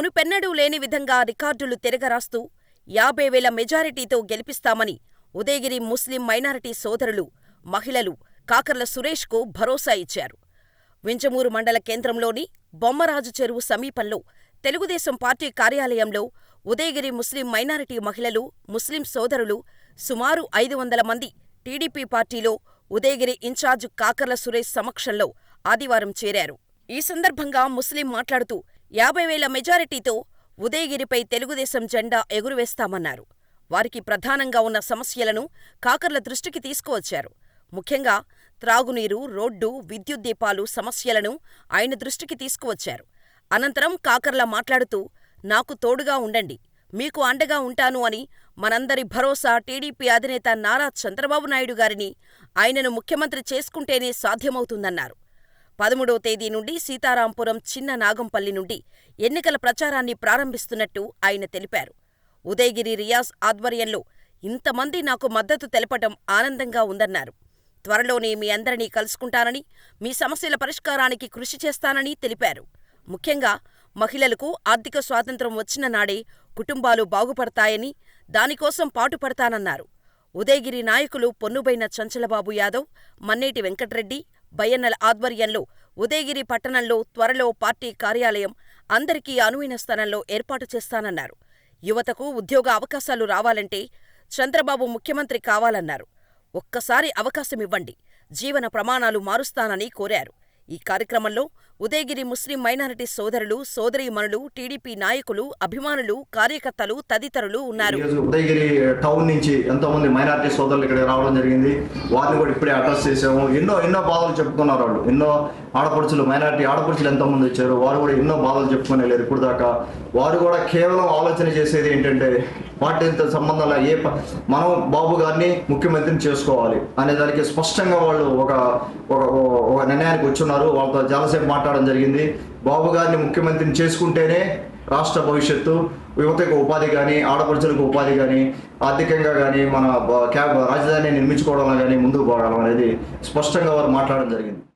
మునుపెన్నడూ లేని విధంగా రికార్డులు తిరగరాస్తూ యాభై వేల మెజారిటీతో గెలిపిస్తామని ఉదయగిరి ముస్లిం మైనారిటీ సోదరులు, మహిళలు కాకర్ల సురేష్కు భరోసా ఇచ్చారు. వింజమూరు మండల కేంద్రంలోని బొమ్మరాజు చెరువు సమీపంలో తెలుగుదేశం పార్టీ కార్యాలయంలో ఉదయగిరి ముస్లిం మైనారిటీ మహిళలు, ముస్లిం సోదరులు సుమారు ఐదు వందల మంది టీడీపీ పార్టీలో ఉదయగిరి ఇన్ఛార్జ్ కాకర్ల సురేష్ సమక్షంలో ఆదివారం చేరారు. ఈ సందర్భంగా ముస్లిం మాట్లాడుతూ యాభై వేల మెజారిటీతో ఉదయగిరిపై తెలుగుదేశం జెండా ఎగురవేస్తామన్నారు. వారికి ప్రధానంగా ఉన్న సమస్యలను కాకర్ల దృష్టికి తీసుకువచ్చారు. ముఖ్యంగా త్రాగునీరు, రోడ్డు, విద్యుత్ దీపాలు సమస్యలను ఆయన దృష్టికి తీసుకువచ్చారు. అనంతరం కాకర్ల మాట్లాడుతూ నాకు తోడుగా ఉండండి, మీకు అండగా ఉంటాను అని మనందరి భరోసా టీడీపీ అధినేత నారా చంద్రబాబు నాయుడు గారిని ఆయనను ముఖ్యమంత్రి చేసుకుంటేనే సాధ్యమవుతుందన్నారు. పదమూడవ తేదీ నుండి సీతారాంపురం చిన్న నాగంపల్లి నుండి ఎన్నికల ప్రచారాన్ని ప్రారంభిస్తున్నట్టు ఆయన తెలిపారు. ఉదయగిరి రియాజ్ ఆధ్వర్యంలో ఇంతమంది నాకు మద్దతు తెలపటం ఆనందంగా ఉందన్నారు. త్వరలోనే మీ అందరినీ కలుసుకుంటానని, మీ సమస్యల పరిష్కారానికి కృషి చేస్తానని తెలిపారు. ముఖ్యంగా మహిళలకు ఆర్థిక స్వాతంత్ర్యం వచ్చిన నాడే కుటుంబాలు బాగుపడతాయని, దానికోసం పాటుపడతానన్నారు. ఉదయగిరి నాయకులు పొన్నుబైన చంచలబాబు యాదవ్, మన్నేటి వెంకట్రెడ్డి, బయ్యన్నల ఆధ్వర్యంలో ఉదయగిరి పట్టణంలో త్వరలో పార్టీ కార్యాలయం అందరికీ అనువైన స్థలంలో ఏర్పాటు చేస్తానన్నారు. యువతకు ఉద్యోగ అవకాశాలు రావాలంటే చంద్రబాబు ముఖ్యమంత్రి కావాలన్నారు. ఒక్కసారి అవకాశమివ్వండి, జీవన ప్రమాణాలు మారుస్తానని కోరారు. ఈ కార్యక్రమంలో ఉదయగిరి ముస్లిం మైనారిటీ సోదరులు, సోదరీమణులు, టీడీపీ నాయకులు, అభిమానులు, కార్యకర్తలు తదితరులు ఉన్నారు. ఉదయగిరి టౌన్ నుంచి ఎంతో మంది మైనారిటీ సోదరులు ఇక్కడ రావడం జరిగింది. వారిని కూడా ఇప్పుడే అడ్రస్ చేసాము ఎన్నో ఎన్నో బాధలు చెప్పుకున్నారు వాళ్ళు. ఎన్నో ఆడపడుచులు మైనారిటీ ఆడపడుచులు ఎంతో మంది వచ్చారు. వారు కూడా ఎన్నో బాధలు చెప్పుకునే లేదు ఇప్పుడు దాకా వారు కూడా కేవలం ఆలోచన చేసేది ఏంటంటే పార్టీలతో సంబంధం ఏ ప- మనం బాబు గారిని ముఖ్యమంత్రిని చేసుకోవాలి అనే దానికి స్పష్టంగా వాళ్ళు ఒక ఒక ఒక నిర్ణయానికి వచ్చున్నారు. వాళ్ళతో చాలాసేపు మాట్లాడడం జరిగింది. బాబు గారిని ముఖ్యమంత్రిని చేసుకుంటేనే రాష్ట్ర భవిష్యత్తు యువతకు ఉపాధి కానీ ఆడపడుచులకు ఉపాధి కానీ ఆర్థికంగా కానీ మన బ- క్యాబ్ రాజధాని నిర్మించుకోవడంలో కానీ ముందుకు పోవడం అనేది స్పష్టంగా వారు మాట్లాడడం జరిగింది.